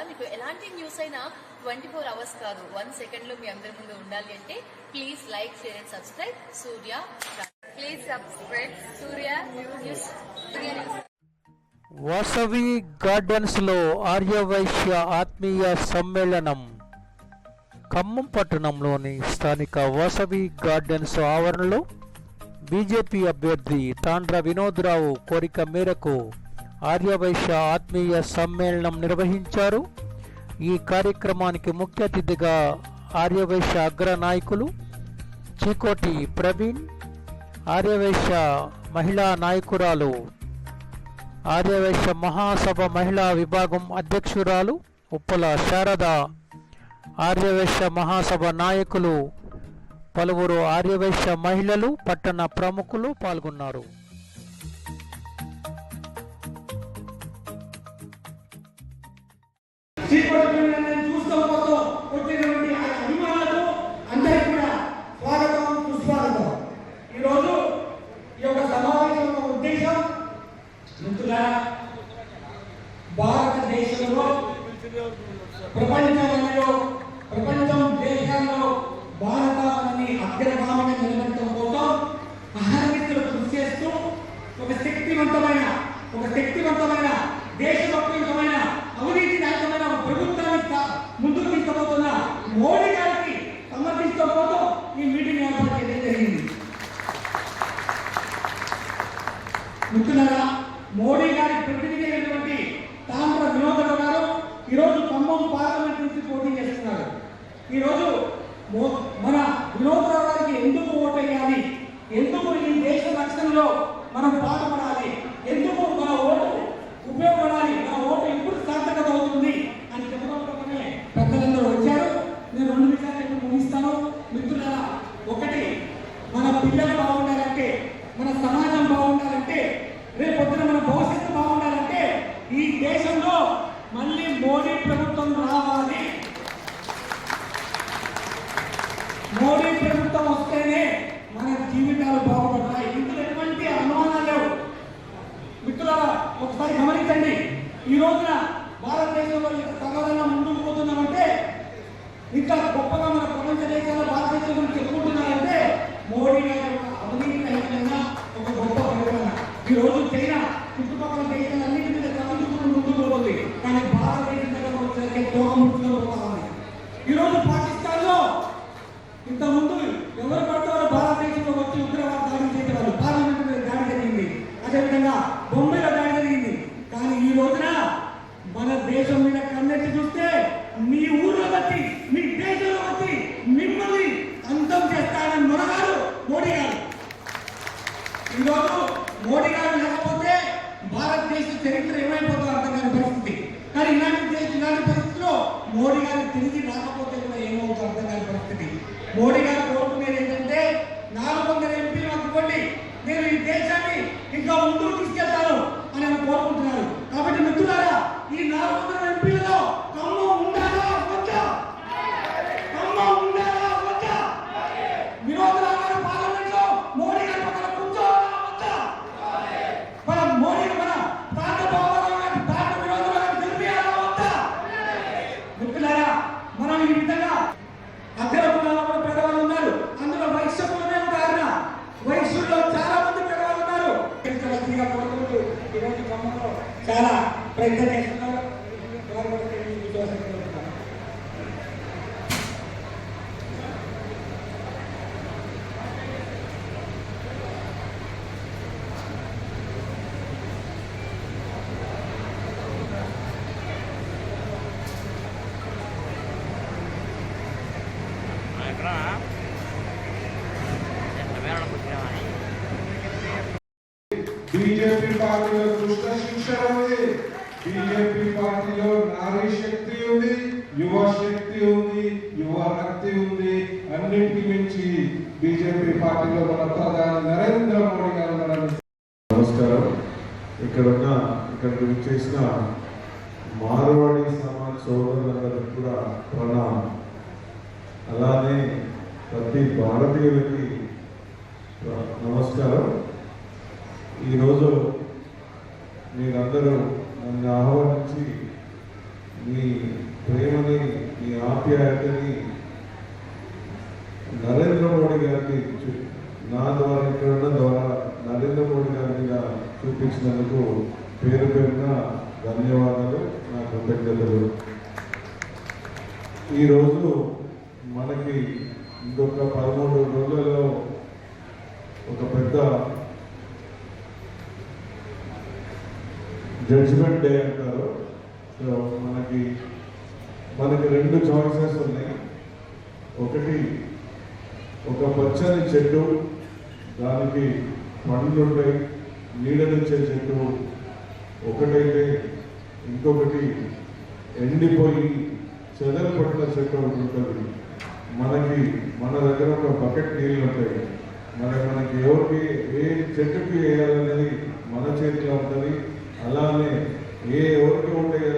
కూడా మీకు ఎలాంటి న్యూస్ అయినా ట్వంటీ ఫోర్ అవర్స్ కాదు. వన్ సెకండ్లో మీ అందరి ముందు ఉండాలి అంటే please like share and subscribe Surya please subscribe Surya news Surya news Vasavi గార్డెన్స్లో ఆర్యవైశ్య ఆత్మీయ సమ్మేళనం. ఖమ్మం పట్టణంలోని స్థానిక వాసవి గార్డెన్స్ ఆవరణలో బీజేపీ అభ్యర్థి తాండ్ర వినోద్రావు కోరిక మేరకు ఆర్యవైశ్య ఆత్మీయ సమ్మేళనం నిర్వహించారు. ఈ కార్యక్రమానికి ముఖ్య అతిథిగా ఆర్యవైశ్య అగ్ర నాయకులు చీకోటి ప్రవీణ్ ఆర్యవైశ్య మహిళా నాయకురాలు ఆర్యవైశ్య మహాసభ మహిళా విభాగం అధ్యక్షురాలు ఉప్పల శారద ఆర్యవైశ్య మహాసభ నాయకులు పలువురు ఆర్యవైశ్య మహిళలు పట్టణ ప్రముఖులు పాల్గొన్నారు. భారతదేశంలో ప్రపంచంలో ప్రపంచం దేశాల్లో భారతాన్ని అగ్రగామిగా నిలబెట్టడం కోసం అహర్నిశలు కృషి చేస్తూ ఒక శక్తివంతమైన ఒక శక్తివంతమైన ఒకసారి గమనించండి. ఈ రోజున భారతదేశంలో ఇంత సమాధానం ముందుకు పోతున్నామంటే ఇంకా గొప్పగా మన ప్రపంచ దేశాల్లో భారతదేశం గురించి చెప్పుకుంటున్నారంటే మోడీ గారి అవినీతి ఒక గొప్ప పరిపాలన ఈ రోజు చైనా చుట్టుపక్కల దేశాలన్నింటి మీద చదువుకుంటూ ముందుకు పోతుంది కానీ భారతదేశం దగ్గర వచ్చేసరికి తోకముట్టులో పోవాలి ఈ రోజు పాకిస్తాన్లో ఇంత ముందు ఎవరు పడతారో భారతదేశంలో వచ్చి ఉగ్రవాద దాడి చేసేవాళ్ళు పార్లమెంట్ మీద దాడి జరిగింది అదేవిధంగా బొంబాయిలో దాడి జరిగింది కానీ ఈ రోజున మన దేశం మీద కన్నెత్తి చూస్తే మీ ఊర్లో వచ్చి మీ దేశంలో వచ్చి మిమ్మల్ని అంతం చేస్తాడని మొనగారు మోడీ గారు ఈరోజు మోడీ గారు లేకపోతే భారతదేశ చరిత్ర ఏమైపోతుందో అర్థం కాని పరిస్థితి కానీ ఇలాంటి దేశ ఇలాంటి పరిస్థితిలో మోడీ గారు తిరిగి రాకపోతే కూడా ఏమవుతుందో అర్థం కాని పరిస్థితి మోడీ గారు కోరుకునేది ఏంటంటే నాలుగు వందల ఎంపీలు అనుకోండి నేను ఈ దేశాన్ని ఇంకా ముందుకు తీసుకెళ్తాను అని ఆయన కోరుకుంటున్నారు కాబట్టి మిత్రులారా ఈ నాలుగు వందల ఎంపీలలో ఖమ్మం ఉండాలా వద్దా ఖమ్మం ఉండాలా వద్దా వినోదరావు గారు పార్లమెంట్లో మోడీ గారి పక్కన కూర్చోవాలా వద్దా మన మోడీ మన తాత బాబారావు గారి తాత వినోదరావు గారిని గెలిపియాలా వద్దా మిత్రులారా మనం ఈ విధంగా అగ్ర కులాల్లో కూడా పెద్దవాళ్ళు ఉన్నారు అందులో వైశ్య కులమే ఒక కారణ వైశ్యుల్లో చాలా మంది పెద్దవాళ్ళు ఉన్నారు వ్యక్తిగా కోరుకుంటూ ఈరోజు ఖమ్మంలో చాలా ప్రయత్నం చేస్తున్నారు వారు కూడా తెలియజేసి విశ్వాసం కలుగుతున్నారు. బీజేపీ పార్టీలో దుష్ట శిక్షణ ఉంది బీజేపీ పార్టీలో నారీ శక్తి ఉంది యువ శక్తి ఉంది యువ రక్తి ఉంది. అన్నింటికి మించి బీజేపీ పార్టీలో మన ప్రధాని నరేంద్ర మోడీ గారు నమస్కారం. ఇక్కడ ఉన్న ఇక్కడ చేసిన మారవాడి సమాజ సోదరులందరికీ కూడా ప్రణామం. అలానే ప్రతి భారతీయులకి నమస్కారం. ఈరోజు మీరందరూ నన్ను ఆహ్వానించి మీ ప్రేమని మీ ఆప్యాయతని నరేంద్ర మోడీ గారిని నా ద్వారా ఇక్కడ ద్వారా నరేంద్ర మోడీ గారి మీద చూపించినందుకు పేరు పేరున ధన్యవాదాలు నా కృతజ్ఞతలు. ఈరోజు మనకి ఇంకొక పదమూడు రోజులలో ఒక పెద్ద జడ్జిమెంట్ డే అంటారు. సో మనకి మనకి రెండు చాయిసెస్ ఉన్నాయి. ఒకటి ఒక పచ్చని చెట్టు దానికి పండ్లు ఉంటాయి నీడనిచ్చే చెట్టు. ఒకటైతే ఇంకొకటి ఎండిపోయి చెదలు పట్టిన చెట్టు ఒకటి ఉంటుంది. మనకి మన దగ్గర ఒక బకెట్ నీళ్ళు ఉంటాయి. మరి మనకి ఎవరికి ఏ చెట్టుకి వేయాలనేది మన చేతిలో ఉంటుంది. అలానే ఏ ఎవరికి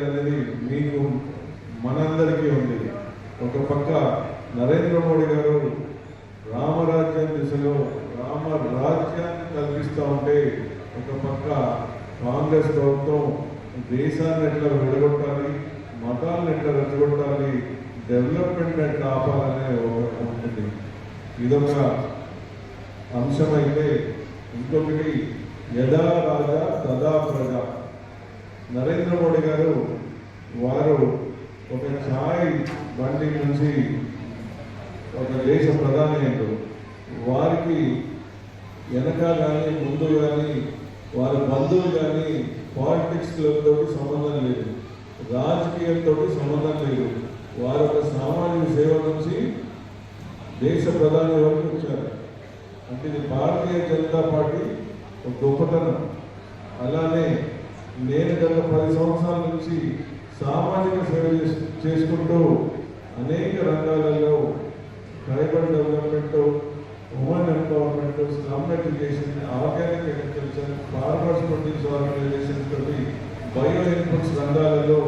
అనేది మీకు మనందరికీ ఉంది ఒక పక్క నరేంద్ర మోడీ గారు రామరాజ్యం దిశలో రామ రాజ్యాన్ని కల్పిస్తూ ఉంటే ఒక పక్క కాంగ్రెస్ ప్రభుత్వం దేశాన్ని ఎట్లా విడగొట్టాలి మతాలను ఎట్లా రెచ్చగొట్టాలి డెవలప్మెంట్ ఎట్లా ఆపాలనే ఒక ఉంటుంది. ఇదొక అంశమైతే ఇంకొకటి యదా రాజా తదా ప్రజ నరేంద్ర మోడీ గారు వారు ఒక ఛాయ్ బండి నుంచి ఒక దేశ ప్రధాని అయ్యారు వారికి వెనక కానీ ముందు కానీ వారి బంధువులు కానీ పాలిటిక్స్తో సంబంధం లేదు. రాజకీయంతో సంబంధం లేదు. వారి యొక్క సామాజిక సేవ నుంచి దేశ ప్రధాని వరకు వచ్చారు. అంటే ఇది భారతీయ జనతా పార్టీ ఒక గొప్పతనం. అలానే నేను గత పది సంవత్సరాల నుంచి సామాజిక సేవ చేసుకుంటూ అనేక రంగాలలో tribal development women empowerment slum education organic agriculture farmers produce organisation తోటి బయో ఇన్పుట్స్ రంగాలలో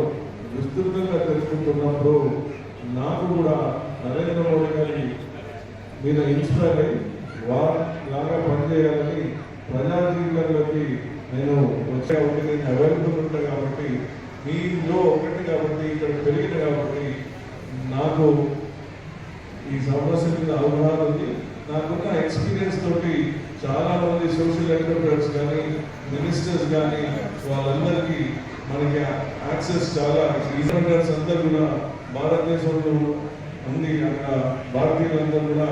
విస్తృతంగా తెలుసుకుంటున్నప్పుడు నాకు కూడా నరేంద్ర మోడీ గారి మీద ఇన్స్పైర్ అయ్యి వారు లాగా పనిచేయాలని ప్రజా జీవితంలోకి నేను వచ్చే ఒకటి నేను అవైలబుల్ ఉంటాను కాబట్టి మీలో ఒకటి కాబట్టి ఇక్కడ పెరిగిన కాబట్టి నాకు ఈ సమస్య మీద అవగాహన ఉంది. నాకున్న ఎక్స్పీరియన్స్ తోటి చాలా మంది సోషల్ ఎంటర్ప్రైనర్స్ కానీ మినిస్టర్స్ కానీ వాళ్ళందరికీ మనకి యాక్సెస్ చాలా ఈజీనర్స్ అందరూ కూడా భారతదేశంలో ఉంది. అక్కడ భారతీయులందరూ కూడా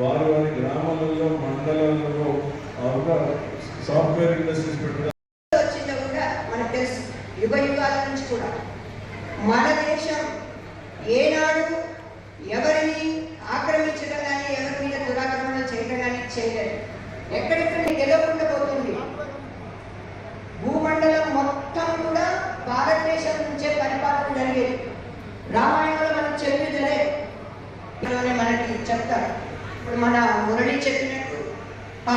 వారి వారి గ్రామాలలో మండలాలలో సాఫ్ట్వేర్ ఇండస్ట్రీస్ పెట్టడం వచ్చిందో కూడా మనకు తెలుసు యుగ యుగాల నుంచి కూడా మన దేశం ఏనాడు ఎవరిని ఆక్రమించడం కానీ ఎవరి మీద దురాక్రమణ చేయడం కానీ చేయలేదు ఎక్కడెక్కడ గెలవకుండా పోతుంది భూమండలం మొత్తం కూడా భారతదేశం నుంచే పరిపాలన జరిగేది రామాయణంలో మనం చెప్పిదలే ఇలానే మనకి చెప్తారు ఇప్పుడు మన మురళి చెప్పినట్టు ఆ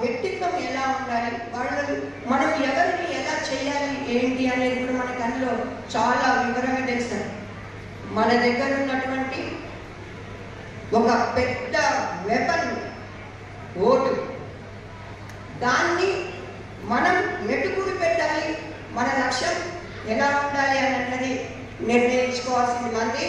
వ్యక్తిత్వం ఎలా ఉండాలి వాళ్ళు మనం ఎవరిని ఎలా చేయాలి ఏంటి అనేది కూడా మనకి అందులో చాలా వివరంగా తెలుస్తుంది మన దగ్గర ఉన్నటువంటి ఒక పెద్ద వెపన్ ఓటు దాన్ని మనం ఎటుకుడు పెట్టాలి మన లక్ష్యం ఎలా ఉండాలి అన్నది నిర్ణయించుకోవాల్సింది మంది.